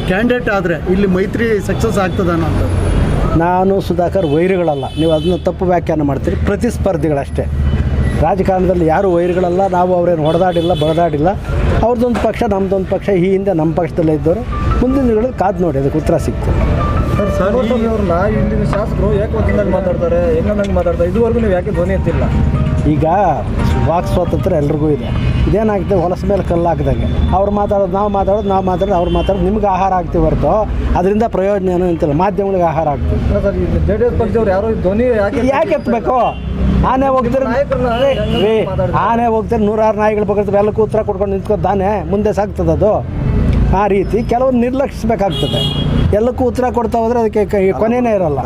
Candidate ಆದರೆ ಇಲ್ಲಿ ಮೈತ್ರಿ ಸಕ್ಸಸ್ ಆಗ್ತದೆ ಅನ್ನೋಂಥದ್ದು ನಾನು ಸುಧಾಕರ್ ವೈರಿಗಳಲ್ಲ. ನೀವು ಅದನ್ನು ತಪ್ಪು ವ್ಯಾಖ್ಯಾನ ಮಾಡ್ತೀರಿ. ಪ್ರತಿಸ್ಪರ್ಧಿಗಳಷ್ಟೇ. ರಾಜಕಾರಣದಲ್ಲಿ ಯಾರು ವೈರಿಗಳಲ್ಲ, ನಾವು ಅವ್ರೇನು ಹೊಡೆದಾಡಿಲ್ಲ, ಬಡದಾಡಿಲ್ಲ. ಅವ್ರದ್ದೊಂದು ಪಕ್ಷ ನಮ್ಮದೊಂದು ಪಕ್ಷ, ಈ ಹಿಂದೆ ನಮ್ಮ ಪಕ್ಷದಲ್ಲೇ ಇದ್ದವರು. ಮುಂದಿನ ದಿನಗಳಲ್ಲಿ ಕಾದು ನೋಡಿ ಅದಕ್ಕೆ ಉತ್ತರ ಸಿಕ್ತು ಅವ್ರನ್ನ ಇಲ್ಲಿನ ಶಾಸಕರು ಯಾಕೆ ಮಾತಾಡ್ತಾರೆ? ಹೆಂಗಂದಂಗೆ ಮಾತಾಡ್ತಾರೆ? ಇದುವರೆಗೂ ನೀವು ಯಾಕೆ ಧ್ವನಿ ಎತ್ತಿಲ್ಲ? ಈಗ ವಾಕ್ ಸ್ವಾತಂತ್ರ್ಯ ಎಲ್ರಿಗೂ ಇದೆ. ಇದೇನಾಗುತ್ತೆ? ಹೊಲಸ ಮೇಲೆ ಕಲ್ಲು ಹಾಕಿದಂಗೆ ಅವ್ರು ಮಾತಾಡೋದು ನಾವು ಮಾತಾಡೋದು ನಾವು ಮಾತಾಡೋದು ಅವ್ರು ಮಾತಾಡೋದು ನಿಮ್ಗೆ ಆಹಾರ ಆಗ್ತೀವಿ ಹೊರತು ಅದರಿಂದ ಪ್ರಯೋಜನ ಏನು ಅಂತಿಲ್ಲ. ಮಾಧ್ಯಮಗಳಿಗೆ ಆಹಾರ ಆಗ್ತದೆ ಅಲ್ಲ ಸರ್ ಈ ಜೆ ಡಿ ಎಸ್ ಪಕ್ಷದವ್ರು ಯಾರೋ ಧ್ವನಿ ಯಾಕೆ ಯಾಕೆ ಎತ್ತಬೇಕು ಆನೆ ಹೋಗ್ತಾರೆ ಆನೆ ಹೋಗ್ತಾರೆ ನೂರಾರು ನಾಯಿಗಳು ಬಗ್ಗೆ ಎಲ್ಲಕ್ಕೂ ಉತ್ತರ ಕೊಡ್ಕೊಂಡು ನಿಂತ್ಕೊಂಡು ತಾನೆ ಮುಂದೆ ಸಾಕ್ತದದು ಅದು ಆ ರೀತಿ ಕೆಲವೊಂದು ನಿರ್ಲಕ್ಷಿಸಬೇಕಾಗ್ತದೆ. ಎಲ್ಲಕ್ಕೂ ಉತ್ತರ ಕೊಡ್ತಾ ಹೋದರೆ ಅದಕ್ಕೆ ಕೊನೆಯೇ ಕೊನೆನೇ ಇರಲ್ಲ.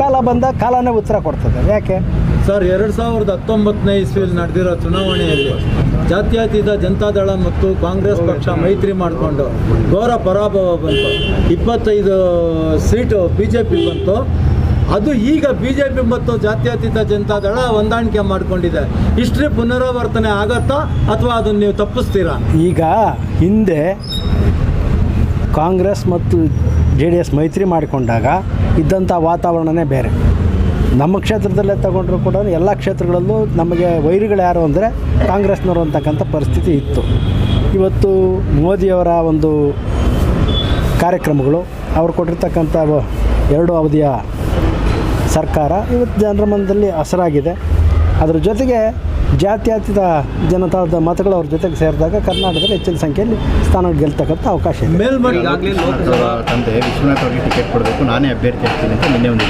ಕಾಲ ಬಂದ ಕಾಲನೇ ಉತ್ತರ ಕೊಡ್ತದೆ. ಯಾಕೆ? ಸರ್ ಎರಡು ಸಾವಿರದ ಹತ್ತೊಂಬತ್ತನೇ ಇಸ್ವಿಯಲ್ಲಿ ನಡೆದಿರೋ ಚುನಾವಣೆಯಲ್ಲಿ ಜಾತ್ಯತೀತ ಜನತಾದಳ ಮತ್ತು ಕಾಂಗ್ರೆಸ್ ಪಕ್ಷ ಮೈತ್ರಿ ಮಾಡಿಕೊಂಡು ಘೋರ ಪರಾಭವ ಬಂತು. ಇಪ್ಪತ್ತೈದು ಸೀಟು ಬಿ ಜೆ ಪಿ ಬಂತು. ಅದು ಈಗ ಬಿ ಜೆ ಪಿ ಮತ್ತು ಜಾತ್ಯತೀತ ಜನತಾದಳ ಹೊಂದಾಣಿಕೆ ಮಾಡಿಕೊಂಡಿದೆ. ಹಿಸ್ಟ್ರಿ ಪುನರಾವರ್ತನೆ ಆಗತ್ತಾ ಅಥವಾ ಅದನ್ನು ನೀವು ತಪ್ಪಿಸ್ತೀರಾ? ಈಗ ಹಿಂದೆ ಕಾಂಗ್ರೆಸ್ ಮತ್ತು ಜೆ ಡಿ ಎಸ್ ಮೈತ್ರಿ ಮಾಡಿಕೊಂಡಾಗ ಇದ್ದಂಥ ವಾತಾವರಣನೇ ಬೇರೆ. ನಮ್ಮ ಕ್ಷೇತ್ರದಲ್ಲೇ ತಗೊಂಡ್ರು ಕೂಡ ಎಲ್ಲ ಕ್ಷೇತ್ರಗಳಲ್ಲೂ ನಮಗೆ ವೈರಿಗಳು ಯಾರು ಅಂದರೆ ಕಾಂಗ್ರೆಸ್ನವರು ಅಂತಕ್ಕಂಥ ಪರಿಸ್ಥಿತಿ ಇತ್ತು. ಇವತ್ತು ಮೋದಿಯವರ ಒಂದು ಕಾರ್ಯಕ್ರಮಗಳು, ಅವ್ರು ಕೊಟ್ಟಿರ್ತಕ್ಕಂಥ ಎರಡು ಅವಧಿಯ ಸರ್ಕಾರ ಇವತ್ತು ಜನರ ಮನದಲ್ಲಿ ಹಸರಾಗಿದೆ. ಅದರ ಜೊತೆಗೆ ಜಾತ್ಯತೀತ ಜನತಾದ ಮತಗಳು ಅವ್ರ ಜೊತೆಗೆ ಸೇರಿದಾಗ ಕರ್ನಾಟಕದಲ್ಲಿ ಹೆಚ್ಚಿನ ಸಂಖ್ಯೆಯಲ್ಲಿ ಸ್ಥಾನ ಗೆಲ್ತಕ್ಕಂಥ ಅವಕಾಶ ಇದೆ. ತಂದೆ ವಿಶ್ವನಾಥ್ ಅವರಿಗೆ ಟಿಕೆಟ್ ಕೊಡಬೇಕು. ನಾನೇ ಅಭ್ಯರ್ಥಿ ಆಗ್ತೀನಿ ಅಂತ ನಿನ್ನೆ ಒಂದು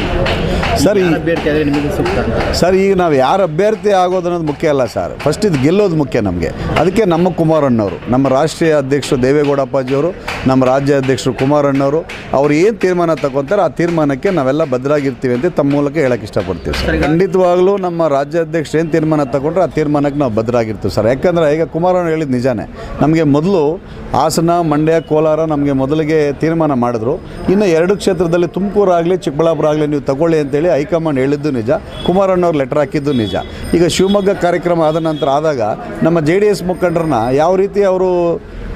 ಸರ್, ಈ- ಅಭ್ಯರ್ಥಿ ಆದರೆ ನಿಮಗೆ ಸೂಕ್ತ ಸರ್ ಈಗ ನಾವು ಯಾರು ಅಭ್ಯರ್ಥಿ ಆಗೋದು ಅನ್ನೋದು ಮುಖ್ಯ ಅಲ್ಲ ಸರ್. ಫಸ್ಟ್ ಇದು ಗೆಲ್ಲೋದು ಮುಖ್ಯ ನಮಗೆ. ಅದಕ್ಕೆ ನಮ್ಮ ಕುಮಾರಣ್ಣವರು ನಮ್ಮ ರಾಷ್ಟ್ರೀಯ ಅಧ್ಯಕ್ಷರು ದೇವೇಗೌಡ ಅಪ್ಪಾಜಿಯವರು ನಮ್ಮ ರಾಜ್ಯ ಅಧ್ಯಕ್ಷರು ಕುಮಾರಣ್ಣವರು ಅವ್ರು ಏನು ತೀರ್ಮಾನ ತಗೊತಾರೆ ಆ ತೀರ್ಮಾನಕ್ಕೆ ನಾವೆಲ್ಲ ಬದ್ಧರಾಗಿರ್ತೀವಿ ಅಂತ ತಮ್ಮ ಮೂಲಕ ಹೇಳಕ್ಕೆ ಇಷ್ಟಪಡ್ತೀವಿ ಸರ್. ಖಂಡಿತವಾಗ್ಲೂ ನಮ್ಮ ರಾಜ್ಯ ಅಧ್ಯಕ್ಷರು ಏನು ತೀರ್ಮಾನ ತಗೊಂಡ್ರೆ ಆ ತೀರ್ಮಾನಕ್ಕೆ ನಾವು ಬದ್ಧರಾಗಿರ್ತೀವಿ ಸರ್. ಯಾಕಂದರೆ ಈಗ ಕುಮಾರಣ್ಣ ಹೇಳಿದ ನಿಜಾನೇ, ನಮಗೆ ಮೊದಲು ಹಾಸನ, ಮಂಡ್ಯ, ಕೋಲಾರ ನಮಗೆ ಮೊದಲಿಗೆ ತೀರ್ಮಾನ ಮಾಡಿದ್ರು. ಇನ್ನು ಎರಡು ಕ್ಷೇತ್ರದಲ್ಲಿ ತುಮಕೂರು ಆಗಲಿ, ಚಿಕ್ಕಬಳ್ಳಾಪುರ ಆಗಲಿ ನೀವು ತಗೊಳ್ಳಿ ಅಂತೇಳಿ ಹೈಕಮಾಂಡ್ ಹೇಳಿದ್ದು ನಿಜ, ಕುಮಾರಣ್ಣವ್ರು ಲೆಟರ್ ಹಾಕಿದ್ದು ನಿಜ. ಈಗ ಶಿವಮೊಗ್ಗ ಕಾರ್ಯಕ್ರಮ ಆದ ನಂತರ ಆದಾಗ ನಮ್ಮ ಜೆ ಡಿ ಎಸ್ ಮುಖಂಡರನ್ನ ಯಾವ ರೀತಿ ಅವರು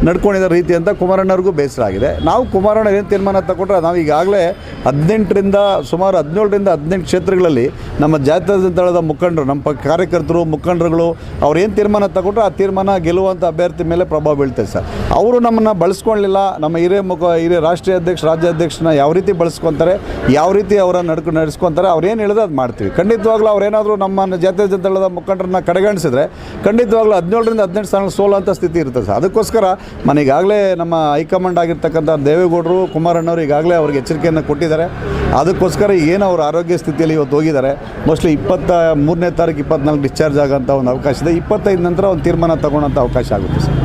ನಡ್ಕೊಂಡಿರೋ ರೀತಿ ಅಂತ ಕುಮಾರಣ್ಣವ್ರಿಗೂ ಬೇಸರ ಆಗಿದೆ ನಾವು ಕುಮಾರಣ್ಣ ಏನು ತೀರ್ಮಾನ ತಗೊಂಡ್ರೆ ನಾವು ಈಗಾಗಲೇ ಹದಿನೆಂಟರಿಂದ ಸುಮಾರು ಹದಿನೇಳರಿಂದ ಹದಿನೆಂಟು ಕ್ಷೇತ್ರಗಳಲ್ಲಿ ನಮ್ಮ ಜಾತ್ಯತೀತ ಜನತಾದಳದ ಮುಖಂಡರು, ನಮ್ಮ ಕಾರ್ಯಕರ್ತರು, ಮುಖಂಡರುಗಳು ಅವ್ರು ಏನು ತೀರ್ಮಾನ ತಗೊಂಡ್ರೆ ಆ ತೀರ್ಮಾನ ಗೆಲ್ಲುವಂಥ ಅಭ್ಯರ್ಥಿ ಮೇಲೆ ಪ್ರಭಾವ ಬೀಳ್ತದೆ ಸರ್. ಅವರು ನಮ್ಮನ್ನು ಬಳಸ್ಕೊಳ್ಳಿಲ್ಲ ನಮ್ಮ ಹಿರಿಯ ಮುಖ, ಹಿರಿಯ ರಾಷ್ಟ್ರೀಯ ಅಧ್ಯಕ್ಷ, ರಾಜ್ಯಾಧ್ಯಕ್ಷನ ಯಾವ ರೀತಿ ಬಳಸ್ಕೊತಾರೆ, ಯಾವ ರೀತಿ ಅವರ ನಡ್ಕೊ ನಡೆಸ್ಕೊತಾರೆ, ಅವ್ರು ಏನು ಹೇಳಿದ್ರೆ ಅದು ಮಾಡ್ತೀವಿ. ಖಂಡಿತವಾಗ್ಲೂ ಅವ್ರೇನಾದರೂ ನಮ್ಮ ಜಾತ್ಯತೀತ ಜನತಾದಳದ ಮುಖಂಡರನ್ನ ಕಡೆಗಣಿಸಿದ್ರೆ ಖಂಡಿತವಾಗ್ಲೂ ಹದಿನೇಳರಿಂದ ಹದಿನೆಂಟು ಸ್ಥಾನ ಅಂತ ಸ್ಥಿತಿ ಇರ್ತದೆ ಸರ್. ಅದಕ್ಕೋಸ್ಕರ ನಾನು ಈಗಾಗಲೇ ನಮ್ಮ ಹೈಕಮಾಂಡ್ ಆಗಿರ್ತಕ್ಕಂಥ ದೇವೇಗೌಡರು ಕುಮಾರಣ್ಣವರು ಈಗಾಗಲೇ ಅವ್ರಿಗೆ ಎಚ್ಚರಿಕೆಯನ್ನು ಕೊಟ್ಟಿದ್ದಾರೆ. ಅದಕ್ಕೋಸ್ಕರ ಏನು ಅವ್ರ ಆರೋಗ್ಯ ಸ್ಥಿತಿಯಲ್ಲಿ ಇವತ್ತು ಹೋಗಿದ್ದಾರೆ. ಮೋಸ್ಟ್ಲಿ ಇಪ್ಪತ್ತ ಮೂರನೇ ತಾರೀಕು ಇಪ್ಪತ್ನಾಲ್ಕು ಡಿಸ್ಚಾರ್ಜ್ ಆಗೋಂಥ ಒಂದು ಅವಕಾಶ ಇದೆ. ಇಪ್ಪತ್ತೈದು ನಂತರ ಒಂದು ತೀರ್ಮಾನ ತಗೊಳ್ಳೋಂಥ ಅವಕಾಶ ಆಗುತ್ತೆ ಸರ್.